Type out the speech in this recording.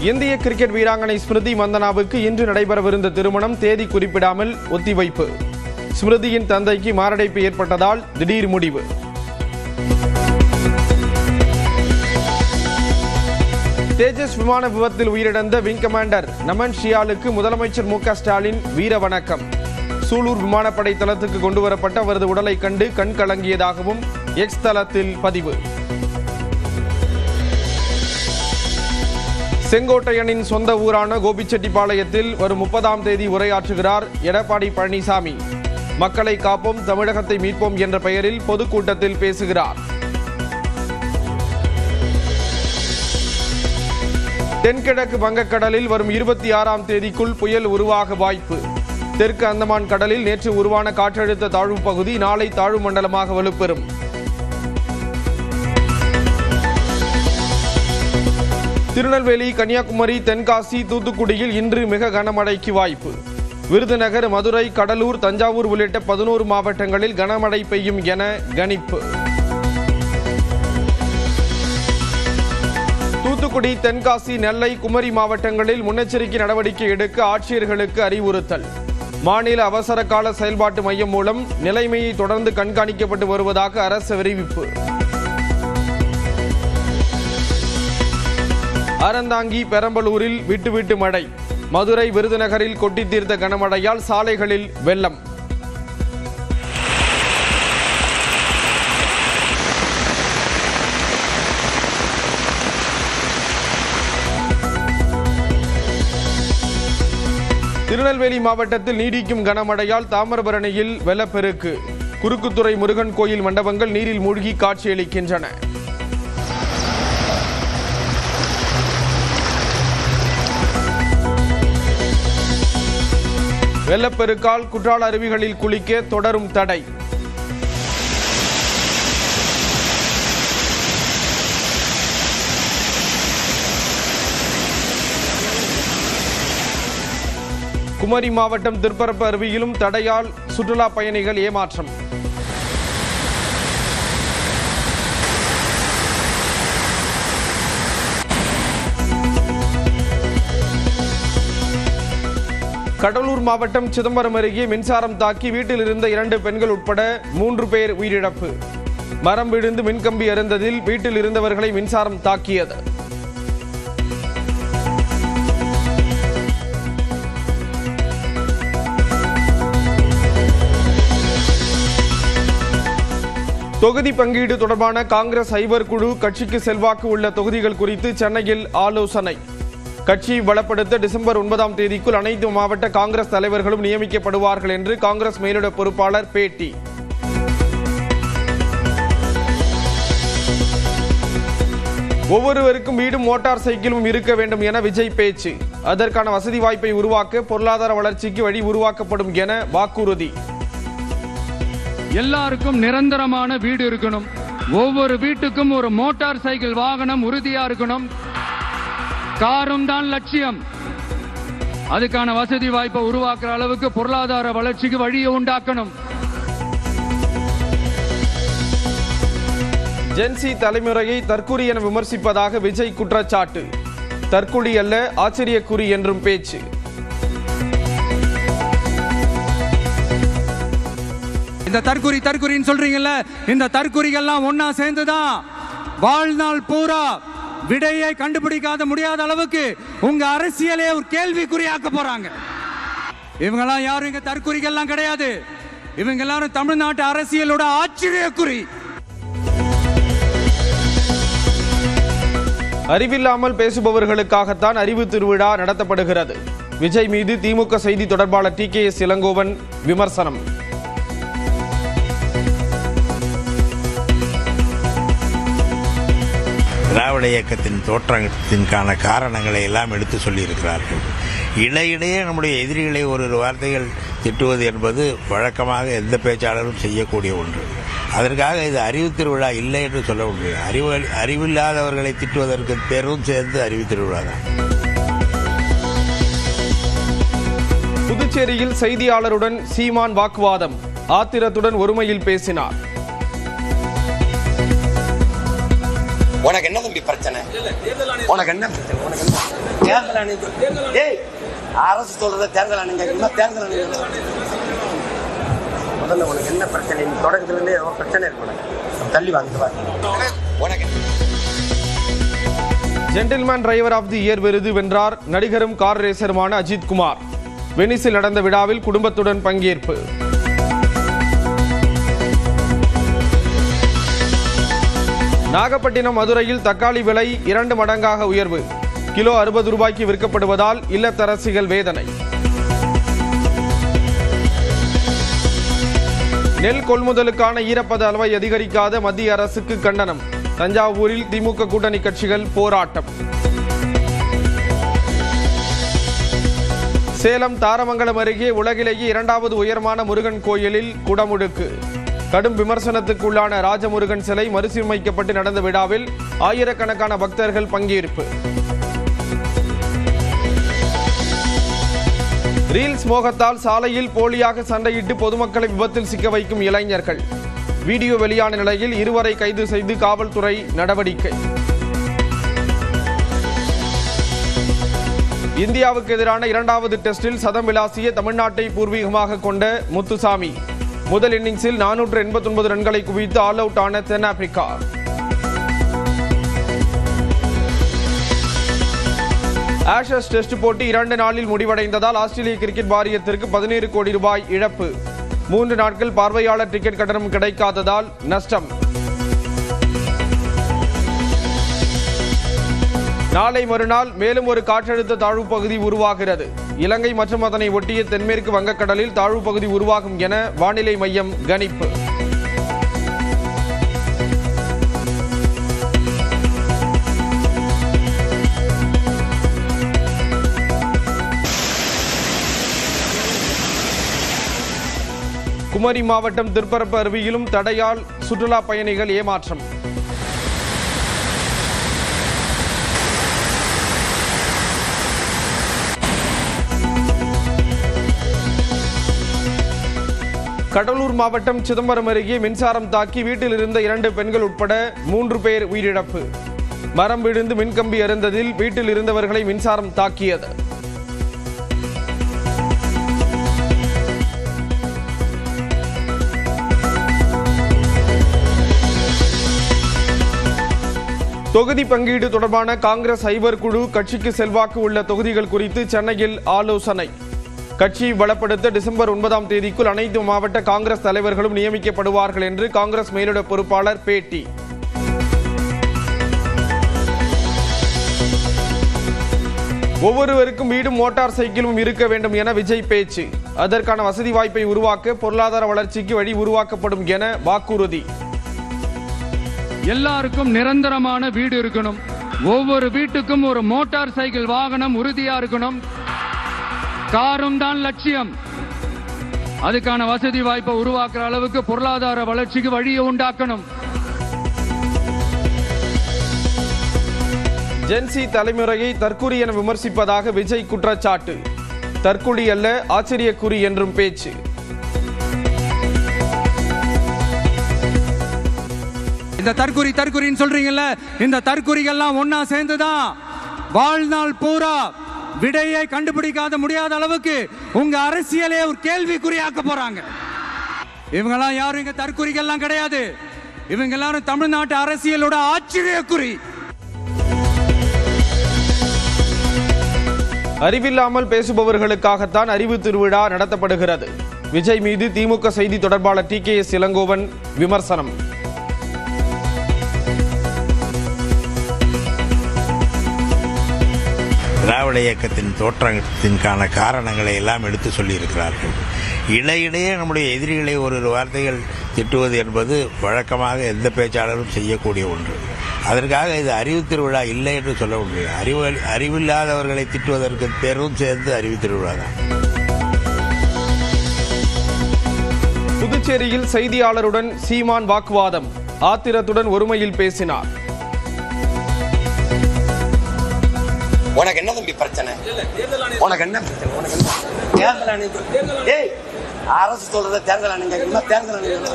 இந்திய கிரிக்கெட் வீராங்கனை ஸ்மிருதி மந்தனாவுக்கு இன்று நடைபெறவிருந்த திருமணம் தேதி குறிப்பிடாமல் ஒத்திவைப்பு. ஸ்மிருதியின் தந்தைக்கு மாரடைப்பு ஏற்பட்டதால் திடீர் முடிவு. தேஜஸ் விமான விபத்தில் உயிரிழந்த விங் கமாண்டர் நமன் ஷியாலுக்கு முதலமைச்சர் மு ஸ்டாலின் வீர வணக்கம். சூலூர் விமானப்படை தளத்துக்கு கொண்டுவரப்பட்ட அவரது உடலை கண்டு கண் கலங்கியதாகவும் எக்ஸ் தளத்தில் பதிவு. செங்கோட்டையனின் சொந்த ஊரான கோபிச்செட்டிப்பாளையத்தில் வரும் முப்பதாம் தேதி உரையாற்றுகிறார் எடப்பாடி பழனிசாமி. மக்களை காப்போம் தமிழகத்தை மீட்போம் என்ற பெயரில் பொதுக்கூட்டத்தில் பேசுகிறார். தென்கிழக்கு வங்கக்கடலில் வரும் இருபத்தி ஆறாம் தேதிக்குள் புயல் உருவாக வாய்ப்பு. தெற்கு அந்தமான் கடலில் நேற்று உருவான காற்றழுத்த தாழ்வு பகுதி நாளை தாழ்வு மண்டலமாக வலுப்பெறும். திருநெல்வேலி கன்னியாகுமரி தென்காசி தூத்துக்குடியில் இன்று மிக கனமழைக்கு வாய்ப்பு. விருதுநகர் மதுரை கடலூர் தஞ்சாவூர் உள்ளிட்ட பதினோரு மாவட்டங்களில் கனமழை பெய்யும் என கணிப்பு. தூத்துக்குடி தென்காசி நெல்லை குமரி மாவட்டங்களில் முன்னெச்சரிக்கை நடவடிக்கை எடுக்க ஆட்சியர்களுக்கு அறிவுறுத்தல். மாநில அவசர கால செயல்பாட்டு மையம் மூலம் நிலைமையை தொடர்ந்து கண்காணிக்கப்பட்டு வருவதாக அரசு அறிவிப்பு. அறந்தாங்கி பெரம்பலூரில் விட்டுவிட்டு மழை மதுரை விருதுநகரில் கொட்டி தீர்த்த கனமழையால் சாலைகளில் வெள்ளம். திருநெல்வேலி மாவட்டத்தில் நீடிக்கும் கனமழையால் தாமிரபரணியில் வெள்ளப்பெருக்கு. குறுக்குத்துறை முருகன் கோயில் மண்டபங்கள் நீரில் மூழ்கி காட்சியளிக்கின்றன. வெள்ளப்பெருக்கால் குற்றால அருவிகளில் குளிக்க தொடரும் தடை. குமரி மாவட்டம் திருப்பரப்பு அருவியிலும் தடையால் சுற்றுலா பயணிகள் ஏமாற்றம். கடலூர் மாவட்டம் சிதம்பரம் அருகே மின்சாரம் தாக்கி வீட்டில் இருந்த இரண்டு பெண்கள் உட்பட மூன்று பேர் உயிரிழப்பு. மரம் விழுந்து மின்கம்பி அருந்ததில் வீட்டில் இருந்தவர்களை மின்சாரம் தாக்கியது. தொகுதி பங்கீடு தொடர்பான காங்கிரஸ் ஐவர் குழு கட்சிக்கு செல்வாக்கு உள்ள தொகுதிகள் குறித்து சென்னையில் ஆலோசனை. கட்சியை பலப்படுத்த டிசம்பர் ஒன்பதாம் தேதிக்குள் அனைத்து மாவட்ட காங்கிரஸ் தலைவர்களும் நியமிக்கப்படுவார்கள் என்று காங்கிரஸ் மேலிட பொறுப்பாளர் பேட்டி. ஒவ்வொருவருக்கும் வீடும் மோட்டார் சைக்கிளும் இருக்க வேண்டும் என விஜய் பேச்சு. அதற்கான வசதி வாய்ப்பை உருவாக்க பொருளாதார வளர்ச்சிக்கு வழி உருவாக்கப்படும் என வாக்குறுதி. எல்லாருக்கும் நிரந்தரமான வீடு இருக்கணும். ஒவ்வொரு வீட்டுக்கும் ஒரு மோட்டார் சைக்கிள் வாகனம் உறுதியா இருக்கணும். காரும் தான் லட்சியம். அதுக்கான வசதி வாய்ப்பை உருவாக்குற அளவுக்கு பொருளாதார வளர்ச்சிக்கு வழியை உண்டாக்கணும். ஜென்சி தலைமுறையை தற்குறி என விமர்சிப்பதாக விஜய் குற்றச்சாட்டு. தற்குறி அல்ல ஆச்சரியக்குறி என்றும் பேச்சு. இந்த தற்குறி தற்குறின்னு சொல்றீங்கல்ல இந்த தற்குறிகள்லாம் ஒன்னா சேர்ந்துதான் வாழ்நாள் பூரா விடையை கண்டுபிடிக்காத முடியாத அளவுக்கு உங்க அரசியலே ஒரு கேள்விக்குறியாக்க போறாங்க. இவங்கெல்லாம் யாரும் இங்க தற்குறிகள்லாம் கிடையாது. இவங்க எல்லாரும் தமிழ்நாட்டு அரசியலோட ஆச்சரியக்குறி. அறிவில்லாமல் பேசுபவர்களுக்காகத்தான் அறிவு திருவிழா நடத்தப்படுகிறது. விஜய் மீது திமுக செய்தி தொடர்பாளர் டி கே எஸ் இளங்கோவன் விமர்சனம். திராவிட இயக்கத்தின் தோற்றத்திற்கான காரணங்களை எல்லாம் எடுத்து சொல்லியிருக்கிறார்கள். இடையிடையே நம்முடைய எதிரிகளை ஒரு வார்த்தைகள் திட்டுவது என்பது வழக்கமாக எந்த பேச்சாளரும் செய்யக்கூடிய ஒன்று. அதற்காக இது அறிவு திருவிழா இல்லை என்று சொல்ல முடியாது அறிவு அறிவில்லாதவர்களை திட்டுவதற்கு பேரும் சேர்ந்து அறிவு திருவிழா தான். புதுச்சேரியில் செய்தியாளருடன் சீமான் வாக்குவாதம். ஆத்திரத்துடன் ஒருமையில் பேசினார். உனக்கு என்ன தம்பி பிரச்சனை? உனக்கு என்ன பிரச்சனை? உனக்கு என்ன? தேர்தல் ஆணையம் ஏய் அரசு சொல்றத தேர்தல் ஆணையம் கேட்கணுமா தேர்தல் ஆணையம் முதல்ல உனக்கு என்ன பிரச்சனை? நீ தொடக்கத்துல இருந்தே ஏதோ பிரச்சனை இருக்கு உனக்கு. தள்ளி வாங்கிட்டு வா. உனக்கு gentleman driver of the year விருது வென்றார் நடிகரும் கார் ரேசருமான அஜித் குமார். வெனிஸில் நடந்த விழாவில் குடும்பத்துடன் பங்கேற்பு. நாகப்பட்டினம் மதுரையில் தக்காளி விலை இரண்டு மடங்காக உயர்வு. கிலோ அறுபது ரூபாய்க்கு விற்கப்படுவதால் இல்லத்தரசிகள் வேதனை. நெல் கொள்முதலுக்கான ஈரப்பத அளவை அதிகரிக்காத மத்திய அரசுக்கு கண்டனம். தஞ்சாவூரில் திமுக கூட்டணி கட்சிகள் போராட்டம். சேலம் தாரமங்கலம் அருகே உலகிலேயே இரண்டாவது உயரமான முருகன் கோயிலில் குடமுடுக்கு கடும் விமர்சனத்துக்குள்ளான ராஜமுருகன் சிலை மறுசீர்மைக்கப்பட்டு நடந்த விழாவில் ஆயிரக்கணக்கான பக்தர்கள் பங்கேற்பு. ரீல்ஸ் மோகத்தால் சாலையில் போலியாக சண்டையிட்டு பொதுமக்களை விபத்தில் சிக்க வைக்கும் இளைஞர்கள். வீடியோ வெளியான நிலையில் இருவரை கைது செய்து காவல்துறை நடவடிக்கை. இந்தியாவுக்கு எதிரான இரண்டாவது டெஸ்டில் சதம் விளாசிய தமிழ்நாட்டை பூர்வீகமாக கொண்ட முத்துசாமி. முதல் இன்னிங்ஸில் நானூற்று எண்பத்தொன்பது ரன்களை குவித்து ஆல் அவுட் ஆன தென்னாப்பிரிக்கா. ஆஷஸ் டெஸ்ட் போட்டி இரண்டு நாளில் முடிவடைந்ததால் ஆஸ்திரேலிய கிரிக்கெட் வாரியத்திற்கு பதினேழு கோடி ரூபாய் இழப்பு. மூன்று நாட்கள் பார்வையாளர் டிக்கெட் கட்டணம் கிடைக்காததால் நஷ்டம். நாளை மறுநாள் மேலும் ஒரு காற்றழுத்த தாழ்வு பகுதி உருவாகிறது. இலங்கை மற்றும் அதனை ஒட்டிய தென்மேற்கு வங்கக்கடலில் தாழ்வு பகுதி உருவாகும் என வானிலை மையம் கணிப்பு. குமரி மாவட்டம் திருப்பரப்பு அருவியிலும் தடையால் சுற்றுலா பயணிகள் ஏமாற்றம். கடலூர் மாவட்டம் சிதம்பரம் அருகே மின்சாரம் தாக்கி வீட்டில் இருந்த இரண்டு பெண்கள் உட்பட மூன்று பேர் உயிரிழப்பு. மரம் விழுந்து மின்கம்பி அருந்ததில் வீட்டில் இருந்தவர்களை மின்சாரம் தாக்கியது. தொகுதி பங்கீடு தொடர்பான காங்கிரஸ் ஐவர் குழு கட்சிக்கு செல்வாக்கு உள்ள தொகுதிகள் குறித்து சென்னையில் ஆலோசனை. கட்சியை பலப்படுத்த டிசம்பர் ஒன்பதாம் தேதிக்குள் அனைத்து மாவட்ட காங்கிரஸ் தலைவர்களும் நியமிக்கப்படுவார்கள் என்று காங்கிரஸ் மேலிட பொறுப்பாளர் பேட்டி. ஒவ்வொருவருக்கும் வீடும் மோட்டார் சைக்கிளும் இருக்க வேண்டும் என விஜய் பேச்சு. அதற்கான வசதி வாய்ப்பை உருவாக்க பொருளாதார வளர்ச்சிக்கு வழி உருவாக்கப்படும் என வாக்குறுதி. எல்லாருக்கும் நிரந்தரமான வீடு இருக்கணும். ஒவ்வொரு வீட்டுக்கும் ஒரு மோட்டார் சைக்கிள் வாகனம் உறுதியா இருக்கணும். காரும் தான் லட்சியம். அதுக்கான வசதி வாய்ப்பை உருவாக்குற அளவுக்கு பொருளாதார வளர்ச்சிக்கு வழியை உண்டாக்கணும். ஜென்சி தலைமுறையை தற்குறி என விமர்சிப்பதாக விஜய் குற்றச்சாட்டு. தற்குறி அல்ல ஆச்சரியக்குறி என்றும் பேச்சு. இந்த தற்குறி தற்குறின்னு சொல்றீங்கல்ல இந்த தற்குறிகள்லாம் ஒன்னா சேர்ந்துதான் வாழ்நாள் பூரா விடையை கண்டுபிடிக்காத முடியாத அளவுக்கு உங்க அரசியலே ஒரு கேள்விக்குறியாக்க போறாங்க. இவங்கெல்லாம் யாரும் இங்க தற்குறிகள்லாம் கிடையாது. இவங்க எல்லாரும் தமிழ்நாட்டு அரசியலோட ஆச்சரியக்குறி. அறிவில்லாமல் பேசுபவர்களுக்காகத்தான் அறிவு திருவிழா நடத்தப்படுகிறது. விஜய் மீது திமுக செய்தி தொடர்பாளர் டி கே எஸ் இளங்கோவன் விமர்சனம். திராவிட இயக்கத்தின் தோற்றத்திற்கான காரணங்களை எல்லாம் எடுத்து சொல்லியிருக்கிறார்கள். இடையிடையே நம்முடைய எதிரிகளை ஒரு வார்த்தைகள் திட்டுவது என்பது வழக்கமாக எந்த பேச்சாளரும் செய்யக்கூடிய ஒன்று. அதற்காக இது அறிவு திருவிழா இல்லை என்று சொல்ல முடியாது. அறிவு அறிவில்லாதவர்களை திட்டுவதற்கு பெரும் சேர்ந்து அறிவு திருவிழா தான். புதுச்சேரியில் செய்தியாளருடன் சீமான் வாக்குவாதம். ஆத்திரத்துடன் ஒருமையில் பேசினார். உனக்கு என்ன தம்பி பிரச்சனை? உனக்கு என்ன பிரச்சனை? உனக்கு என்ன? தேர்தல் ஆணையம் ஏய் அரசு சொல்றத தேர்தல் ஆணையம் தேர்தல் ஆணையம்